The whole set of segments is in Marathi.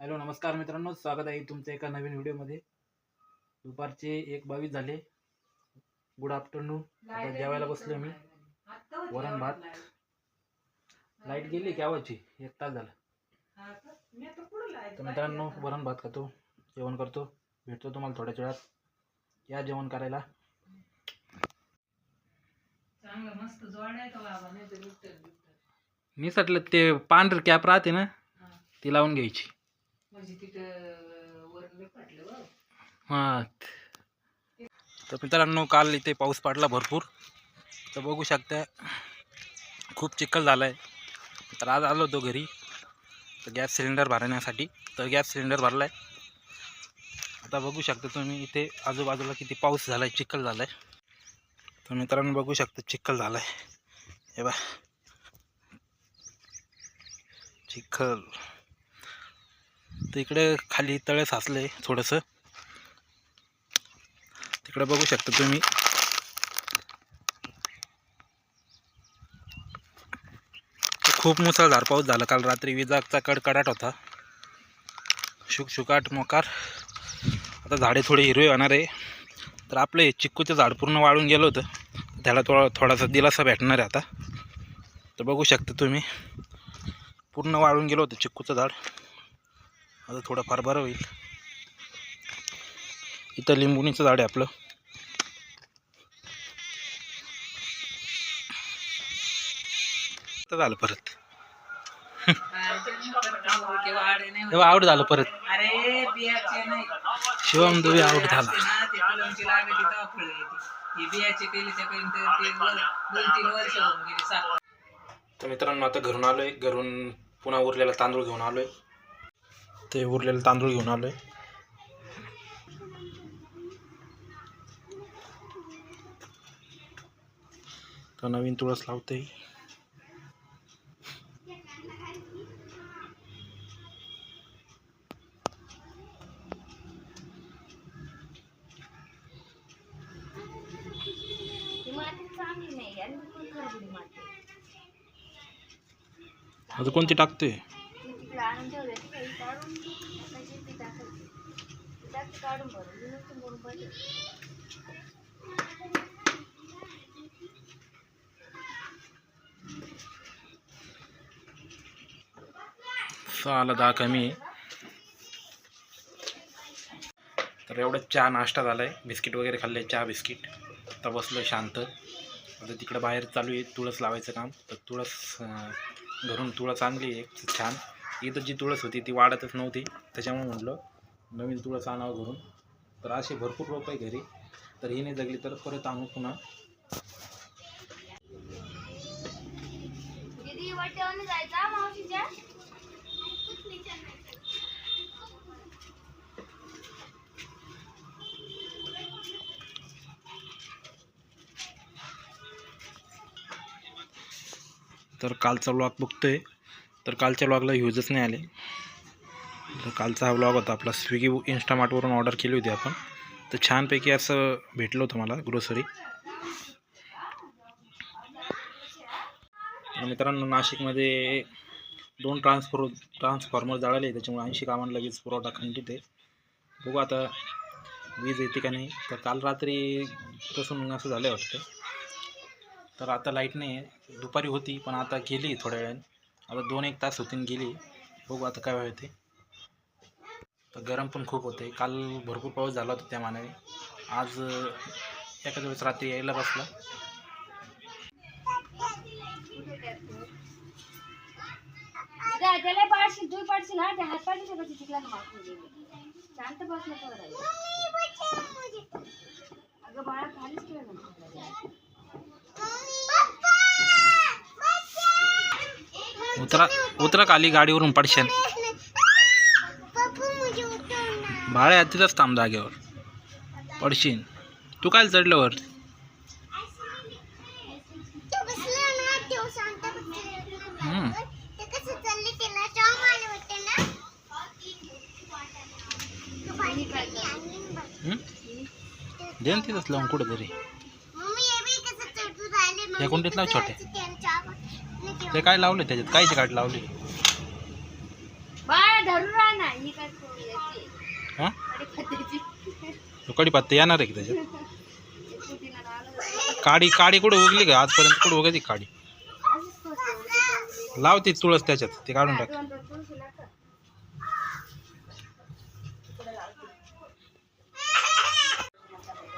हॅलो नमस्कार मित्रांनो. स्वागत आहे तुमचं एका नवीन व्हिडिओमध्ये. दुपारचे एक बावीस झाले. गुड आफ्टरनून आता जेवायला बसलो मी. वरण भात. लाइट गेली केव्हाची एक तास झाला. तर मित्रांनो वरण भात खातो जेवण करतो. भेटतो तुम्हाला थोड्याच वेळात. या जेवण करायला. बिबट्यात निसटलं ते पांढर कॅप राहते ना. ती लावून घ्यायची. म्हणजे तिथं वरण फाटलं हां तर मित्रांनो काल इथे पाऊस पडला भरपूर. तर बघू शकता खूप चिखल झाला आहे तर आज आलो होतो घरी. तर गॅस सिलेंडर भरण्यासाठी. तर गॅस सिलेंडर भरला आहे आता बघू शकता तुम्ही इथे आजूबाजूला किती पाऊस झाला आहे चिखल झाला आहे तर मित्रांनो बघू शकता चिखल झाला आहे हे बा चिखल. तर इकडे खाली तळे साचलं आहे थोडंसं. तिकडे बघू शकता तुम्ही. खूप मुसळधार पाऊस झाला. काल रात्री विजाचा कडकडाट होता. शुकशुकाट मोकार. आता झाडे थोडे हिरवे होणार आहे. तर आपलं हे चिक्कूचं झाड पूर्ण वाळून गेलं होतं. त्याला थोडा थोडासा दिलासा भेटणार आहे आता. तर बघू शकता तुम्ही. पूर्ण वाळून गेलं होतं चिक्कूचं झाड. आता थोडंफार बरं होईल. इथं लिंबुणीचं झाड आहे आपलं. तर झालं परत. तेव्हा आऊट झालं परत. शिवम दुबे आऊट झाला. तर तर मित्रांनो आता घरून आलोय. घरून पुन्हा उरलेला तांदूळ घेऊन आलोय. ते उरलेलं तांदूळ घेऊन आलोय. तर नवीन तुळस लावते. आता कोणती टाकते मी तिकडे आणून ठेवलं ती काही म्हणजे काढून ती टाकायची ती टाकते काढून मी नुसतं पाहिजे सहाला दहा कमी आहे तर एवढं चहा नाश्ता झाला आहे बिस्किट वगैरे खाल्ले चहा बिस्किट. आता बसलो शांत. आता तिकडं बाहेर चालू आहे तुळस लावायचं काम. तर तुळस घरून तुळस आणली आहे एक छान. इथं जी तुळस होती ती वाढतच नव्हती. त्याच्यामुळे म्हटलं नवीन तुळस आणावं घरून. तर असे भरपूर रोप आहे घरी. तर ही नाही जगली तर परत आणू पुन्हा. तर कालचा व्लॉग बघतोय. तर कालच्या ब्लॉगला व्ह्यूजच नाही आले. तर कालचा हा ब्लॉग होता आपला स्विगी इन्स्टामार्टवरून ऑर्डर केली होती आपण. तर छानपैकी असं भेटलं होतं मला ग्रोसरी मित्रांनो नाशिकमध्ये दोन ट्रान्सफॉर ट्रान्सफॉर्मर जाळाले त्याच्यामुळे ऐंशी कामांना वीज पुरवठा खंडित आहे. बघू आता वीज येते का नाही. तर काल रात्री तसं मग असं झालं वाटतं. तर आता लाइट नाही आहे दुपारी होती पण आता गेली थोड्या वेळाने. आता दोन एक तास होती आणि गेली. बघू आता काय होते तर गरम पण खूप होते काल भरपूर पाऊस झाला होता त्या मानाने. आज एकाच एखाद्या वेळेस रात्री यायला बसला. अगं बाळा पाडशील खेळ पाडशील हा त्या हात पाडशील कशी चिकला मागून गेली शांत बसलं तर अगं बाळा खालीच ठेव ना उतरा उतरा खाली गाडीवरून पडशाल भाड्या तिथंच थांब जागेवर. पडशील तू काय चढल्यावर हम्म. हम्म? दे तिथंच लावून कुठं तरी या कुंडीत लाव छोटे. ते काय लावले त्याच्यात? कायचे काढ लावले? ही कढीपत्त्याची कढीपत्ता येणार आहे की त्याच्यात. काडी काडी कुठं उगली का? आजपर्यंत कुठं उगली काडी. लावते तुळस त्याच्यात ते काढून टाक.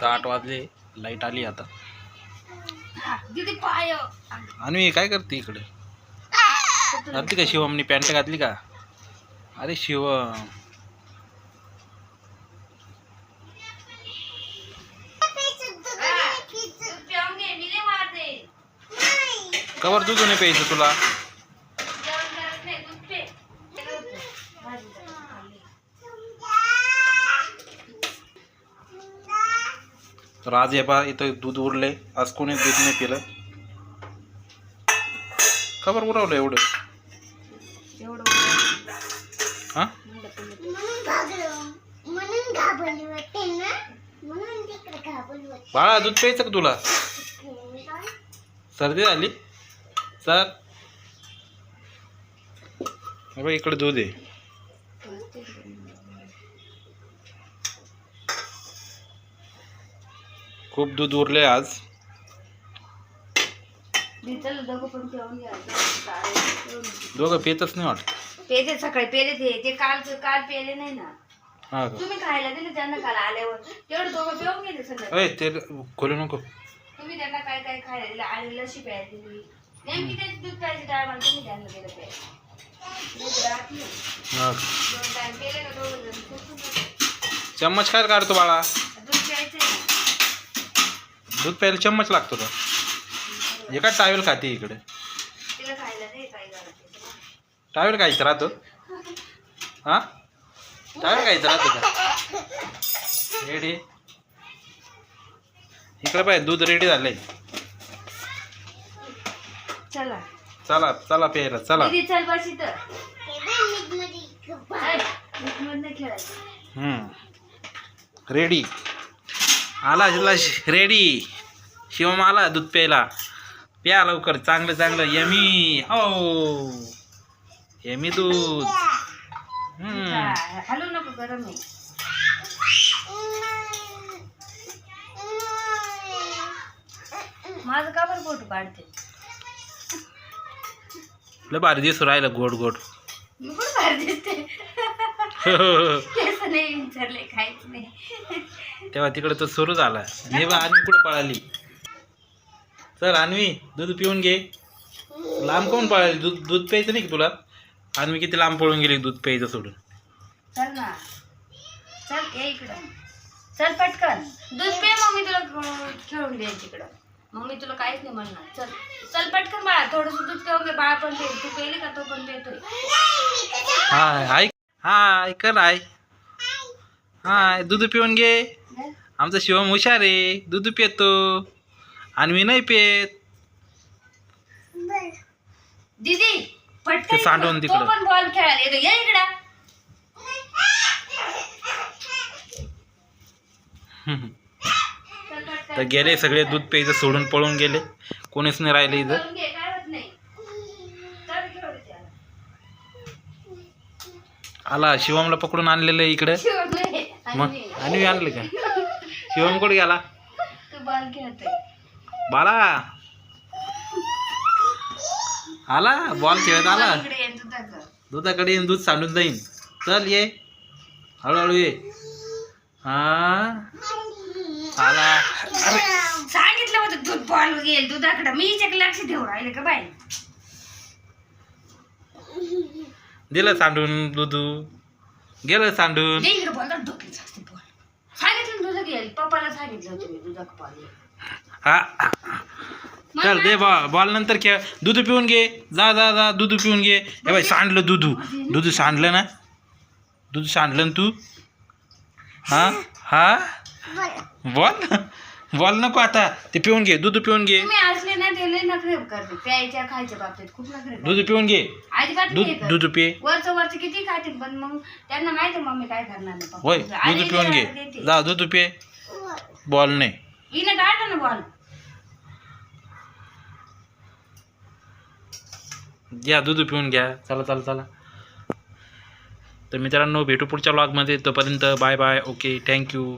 तर आठ वाजले लाइट आली आता. आणि काय करते इकडे? घातली का शिवमनी पॅन्ट घातली का? अरे शिवम. कवर दूध नाही प्यायचं तुला? तर आज हे पहा इथं दूध उरले आज कोणी दूध नाही पिलं. कवर उरवलं एवढं? एवढं हां? बाळा दूध प्यायचं का तुला? सर्दी झाली? सर हे बघ इकडे दूध आहे. खूप दूध उरले आज. दोघं पण पितच नाही वाटत. पेले सकाळी पेले ते ते काल काल पेले नाही ना. हा का? तुम्ही खायला दिले त्यांना काल आल्यावर. तेवढं दोघं पिऊन गेले सगळं. ते खोलू नको. तुम्ही त्यांना काय काय खायला दिलं? आणि लशी प्यायला दिली. नेमकी त्याची दूध प्यायची टायमाला तुम्ही त्यांना दिलं प्यायला दूध राहत नाही. हा का. दोन टाइम पेले का दोघं जण खूप सुंदर. चम्मच काय काढतो बाळा. दूध प्यायचं ना दूध प्यायला चम्मच लागतो का एका टावेल खाते इकडे? काय टावेल खायचं राहतो? हा? टावेल खायचं राहतो का? रेडी इकडे पाहिजे दूध रेडी झालंय. चला. चला चला प्यायला चला. रेडी आला रेडी शिवम आला दूध प्यायला. प्या लवकर चांगलं चांगलं. यमी हो. यमी दूध. हा, नको गरम माझं का बरं फोटो काढते? लय भारी दिसू राहिलं गोड गोड. मी पण बाहेर दिसते. केस नाही विचारले काहीच नाही. तेव्हा तिकडे तो सुरू झाला. हे बा अन्वी कुठे पळाली. चल अन्वी दूध पिऊन घे. लांब कोण पळाली? दूध दूध प्यायचं नाही की तुला? अन्वी किती लांब पळून गेली दूध प्यायचं सोडून. चल ना. चल ये इकडं. चल पटकन. दूध पे मग मी तुला खेळून तिकडं. मग मी तुला काहीच नाही म्हणणार. चल चल पटकन बाळा. थोडस दूध पिऊन घे. बाळा पण पे तू पेली का तो पण पेतोय? हाय हाय. हाय कर हाय. हाय दूध पिऊन घे. आमचा शिवम हुशार आहे. दूध पितो. अन्वी नाही पेत दीदी पटकन ते इकडं. तिकडं. पण बॉल खेळायला येतो ये इकडं चल पटकन. तर गेले सगळे दूध प्यायचं सोडून पळून गेले कोणीच नाही राहिले इथं खेळून घे काय होत नाही चल खेळू दे त्याला. आला शिवमला पकडून आणलेलं आहे इकडे. मग आणि आणलं का शिवम कुठे गेला तू बॉल खेळतोय बाला. आला बॉल खेळत आला. दुधाकडे येईन दूध सांडून जाईन. चल ये. हळूहळू ये. हा. आला. अरे. सांगितलं होतं दूध बॉल घेईल दुधाकडे. मी हिच्याक लक्ष ठेवू राहिले का बाई? दिलं सांडून दुधू. गेलं सांडून. दे इकडे बॉल डोक्यात असते बॉल सांगितलं ना दुधा घेईल. पप्पाला सांगितलं होतं मी दुधा बॉल हा. चल दे बॉ बॉल नंतर खेळ. दूध पिऊन घे. जा जा जा दूध पिऊन घे. हे बाई सांडलं दूध. दूध सांडलं ना? दूध सांडलं ना तू? हा? हा? बॉल. बॉल नको आता. ते पिऊन घे. दूध पिऊन घे. दूध पिऊन घे. दूध. दूध पे. वरचं वरचं किती पण मग त्यांना माहिती मम्मी काय करणार. होय दूध पिऊन घे. जा दूध पे. बॉल नाही. हिनं काढलं ना बॉल. घ्या दूध पिऊन घ्या. चला चला चला. तर मित्रांनो भेटू पुढच्या ब्लॉगमध्ये तोपर्यंत बाय बाय ओके थँक्यू